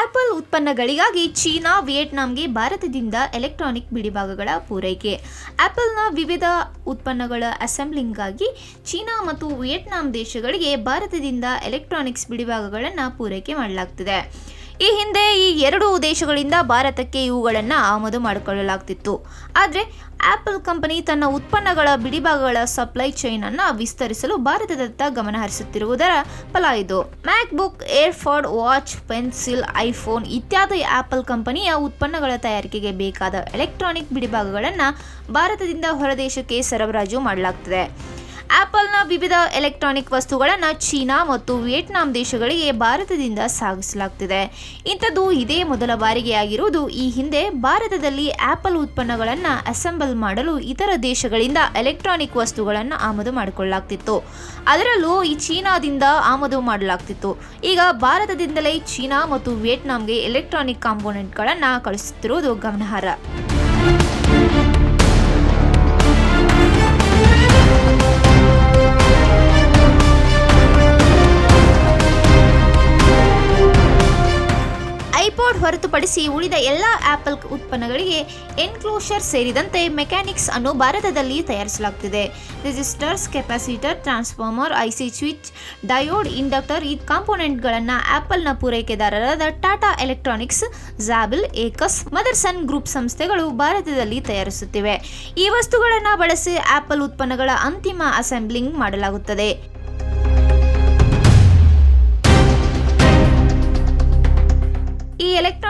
Apple ಉತ್ಪನ್ನಗಳಿಗಾಗಿ China, ವಿಯೆಟ್ನಾಂಗೆ, ಭಾರತದಿಂದ electronic ಬಿಡಿಭಾಗಗಳ ಪೂರೈಕೆ. ಆಪಲ್ನ ವಿವಿಧ ಉತ್ಪನ್ನಗಳ ಅಸೆಂಬ್ಲಿಂಗ್ಗಾಗಿ ಚೀನಾ ಮತ್ತು ವಿಯೆಟ್ನಾಂ ದೇಶಗಳಿಗೆ ಭಾರತದಿಂದ ಎಲೆಕ್ಟ್ರಾನಿಕ್ಸ್ ಬಿಡಿಭಾಗಗಳನ್ನು ಪೂರೈಕೆ ಮಾಡಲಾಗ್ತಿದೆ. ಈ ಹಿಂದೆ ಈ ಎರಡು ದೇಶಗಳಿಂದ ಭಾರತಕ್ಕೆ ಇವುಗಳನ್ನು ಆಮದು ಮಾಡಿಕೊಳ್ಳಲಾಗ್ತಿತ್ತು. ಆದರೆ ಆಪಲ್ ಕಂಪನಿ ತನ್ನ ಉತ್ಪನ್ನಗಳ ಬಿಡಿಭಾಗಗಳ ಸಪ್ಲೈ ಚೈನ್ ಅನ್ನು ವಿಸ್ತರಿಸಲು ಭಾರತದತ್ತ ಗಮನ ಹರಿಸುತ್ತಿರುವುದರ ಫಲ ಇದು. MacBook AirPod watch, pencil, iPhone ಇತ್ಯಾದಿ ಆಪಲ್ ಕಂಪನಿಯ ಉತ್ಪನ್ನಗಳ ತಯಾರಿಕೆಗೆ ಬೇಕಾದ ಎಲೆಕ್ಟ್ರಾನಿಕ್ ಬಿಡಿಭಾಗಗಳನ್ನು ಭಾರತದಿಂದ ಹೊರದೇಶಕ್ಕೆ ಸರಬರಾಜು ಮಾಡಲಾಗ್ತದೆ. ಆಪಲ್ನ ವಿವಿಧ ಎಲೆಕ್ಟ್ರಾನಿಕ್ ವಸ್ತುಗಳನ್ನು ಚೀನಾ ಮತ್ತು ವಿಯೆಟ್ನಾಂ ದೇಶಗಳಿಗೆ ಭಾರತದಿಂದ ಸಾಗಿಸಲಾಗ್ತಿದೆ. ಇಂಥದ್ದು ಇದೇ ಮೊದಲ ಬಾರಿಗೆ ಆಗಿರುವುದು ಈ ಹಿಂದೆ ಭಾರತದಲ್ಲಿ ಆಪಲ್ ಉತ್ಪನ್ನಗಳನ್ನು ಅಸೆಂಬಲ್ ಮಾಡಲು ಇತರ ದೇಶಗಳಿಂದ ಎಲೆಕ್ಟ್ರಾನಿಕ್ ವಸ್ತುಗಳನ್ನು ಆಮದು ಮಾಡಿಕೊಳ್ಳಲಾಗ್ತಿತ್ತು ಅದರಲ್ಲೂ ಈ ಚೀನಾದಿಂದ ಆಮದು ಮಾಡಲಾಗ್ತಿತ್ತು. ಈಗ ಭಾರತದಿಂದಲೇ ಚೀನಾ ಮತ್ತು ವಿಯೆಟ್ನಾಂಗೆ ಎಲೆಕ್ಟ್ರಾನಿಕ್ ಕಾಂಪೋನೆಂಟ್ಗಳನ್ನು ಕಳಿಸುತ್ತಿರುವುದು ಗಮನಾರ್ಹ. ಐಪಾಡ್ ಹೊರತುಪಡಿಸಿ ಉಳಿದ ಎಲ್ಲ ಆಪಲ್ ಉತ್ಪನ್ನಗಳಿಗೆ ಎನ್ಕ್ಲೋಷರ್ ಸೇರಿದಂತೆ ಮೆಕ್ಯಾನಿಕ್ಸ್ ಅನ್ನು ಭಾರತದಲ್ಲಿ ತಯಾರಿಸಲಾಗುತ್ತಿದೆ. Registers capacitor, transformer, IC switch, diode, inductor ಈ ಕಾಂಪೋನೆಂಟ್ಗಳನ್ನು ಆಪಲ್ನ ಪೂರೈಕೆದಾರರಾದ Tata electronics Jabil Aequs, Motherson group ಸಂಸ್ಥೆಗಳು ಭಾರತದಲ್ಲಿ ತಯಾರಿಸುತ್ತಿವೆ. ಈ ವಸ್ತುಗಳನ್ನು ಬಳಸಿ ಆಪಲ್ ಉತ್ಪನ್ನಗಳ ಅಂತಿಮ ಅಸೆಂಬ್ಲಿಂಗ್ ಮಾಡಲಾಗುತ್ತದೆ.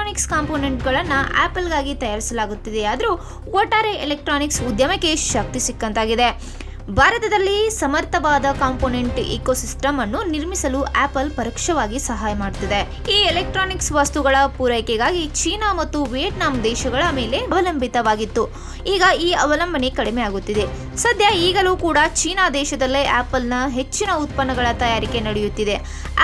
ಎಲೆಕ್ಟ್ರಾನಿಕ್ಸ್ ಕಾಂಪೋನೆಂಟ್ಗಳನ್ನು ಆಪಲ್ಗಾಗಿ ತಯಾರಿಸಲಾಗುತ್ತಿದೆ. ಆದರೂ ಒಟ್ಟಾರೆ ಎಲೆಕ್ಟ್ರಾನಿಕ್ಸ್ ಉದ್ಯಮಕ್ಕೆ ಶಕ್ತಿ ಸಿಕ್ಕಂತಾಗಿದೆ. ಭಾರತದಲ್ಲಿ ಸಮರ್ಥವಾದ ಕಾಂಪೋನೆಂಟ್ ಇಕೋಸಿಸ್ಟಮ್ ಅನ್ನು ನಿರ್ಮಿಸಲು ಆಪಲ್ ಪರೋಕ್ಷವಾಗಿ ಸಹಾಯ ಮಾಡುತ್ತಿದೆ ಈ ಎಲೆಕ್ಟ್ರಾನಿಕ್ಸ್ ವಸ್ತುಗಳ ಪೂರೈಕೆಗಾಗಿ ಚೀನಾ ಮತ್ತು ವಿಯೆಟ್ನಾಂ ದೇಶಗಳ ಮೇಲೆ ಅವಲಂಬಿತವಾಗಿತ್ತು. ಈಗ ಈ ಅವಲಂಬನೆ ಕಡಿಮೆ ಆಗುತ್ತಿದೆ. ಸದ್ಯ ಈಗಲೂ ಕೂಡ ಚೀನಾ ದೇಶದಲ್ಲೇ ಆಪಲ್ನ ಹೆಚ್ಚಿನ ಉತ್ಪನ್ನಗಳ ತಯಾರಿಕೆ ನಡೆಯುತ್ತಿದೆ.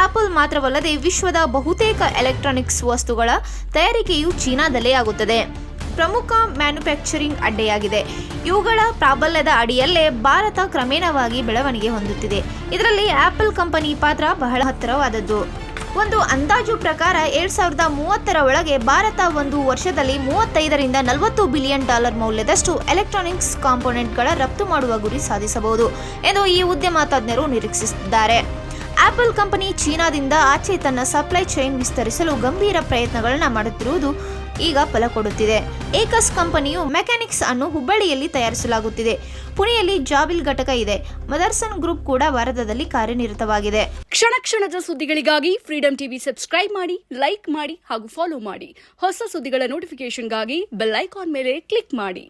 ಆಪಲ್ ಮಾತ್ರವಲ್ಲದೆ ವಿಶ್ವದ ಬಹುತೇಕ ಎಲೆಕ್ಟ್ರಾನಿಕ್ಸ್ ವಸ್ತುಗಳ ತಯಾರಿಕೆಯು ಚೀನಾದಲ್ಲೇ ಆಗುತ್ತದೆ. ಪ್ರಮುಖ ಮ್ಯಾನುಫ್ಯಾಕ್ಚರಿಂಗ್ ಅಡ್ಡೆಯಾಗಿದೆ. ಇವುಗಳ ಪ್ರಾಬಲ್ಯದ ಅಡಿಯಲ್ಲೇ ಭಾರತ ಕ್ರಮೇಣವಾಗಿ ಬೆಳವಣಿಗೆ ಹೊಂದುತ್ತಿದೆ. ಇದರಲ್ಲಿ ಆಪಲ್ ಕಂಪನಿ ಪಾತ್ರ ಬಹಳ ಹತ್ತಿರವಾದದ್ದು ಒಂದು ಅಂದಾಜು ಪ್ರಕಾರ ಎರಡ್ ಸಾವಿರದ ಮೂವತ್ತರ ಒಳಗೆ ಭಾರತ ಒಂದು ವರ್ಷದಲ್ಲಿ ಮೂವತ್ತೈದರಿಂದ ನಲವತ್ತು ಬಿಲಿಯನ್ ಡಾಲರ್ ಮೌಲ್ಯದಷ್ಟು ಎಲೆಕ್ಟ್ರಾನಿಕ್ಸ್ ಕಾಂಪೋನೆಂಟ್ಗಳ ರಫ್ತು ಮಾಡುವ ಗುರಿ ಸಾಧಿಸಬಹುದು ಎಂದು ಈ ಉದ್ಯಮ ತಜ್ಞರು ನಿರೀಕ್ಷಿಸಿದ್ದಾರೆ. ಆಪಲ್ ಕಂಪನಿ ಚೀನಾದಿಂದ ಆಚೆ ತನ್ನ ಸಪ್ಲೈ ಚೈನ್ ವಿಸ್ತರಿಸಲು ಗಂಭೀರ ಪ್ರಯತ್ನಗಳನ್ನು ಮಾಡುತ್ತಿರುವುದು ಈಗ ಫಲ ಕೊಡುತ್ತಿದೆ. ಏಕಸ್ ಕಂಪನಿಯು ಮೆಕ್ಯಾನಿಕ್ಸ್ ಅನ್ನು ಹುಬ್ಬಳ್ಳಿಯಲ್ಲಿ ತಯಾರಿಸಲಾಗುತ್ತಿದೆ. ಪುಣೆಯಲ್ಲಿ ಜಾಬಿಲ್ ಘಟಕ ಇದೆ. ಮದರ್ಸನ್ ಗ್ರೂಪ್ ಕೂಡ ಭಾರತದಲ್ಲಿ ಕಾರ್ಯನಿರತವಾಗಿದೆ. ಕ್ಷಣ ಕ್ಷಣದ ಸುದ್ದಿಗಳಿಗಾಗಿ ಫ್ರೀಡಂ ಟಿವಿ ಸಬ್ಸ್ಕ್ರೈಬ್ ಮಾಡಿ, ಲೈಕ್ ಮಾಡಿ ಹಾಗೂ ಫಾಲೋ ಮಾಡಿ. ಹೊಸ ಸುದ್ದಿಗಳ ನೋಟಿಫಿಕೇಶನ್ಗಾಗಿ ಬೆಲ್ ಐಕಾನ್ ಮೇಲೆ ಕ್ಲಿಕ್ ಮಾಡಿ.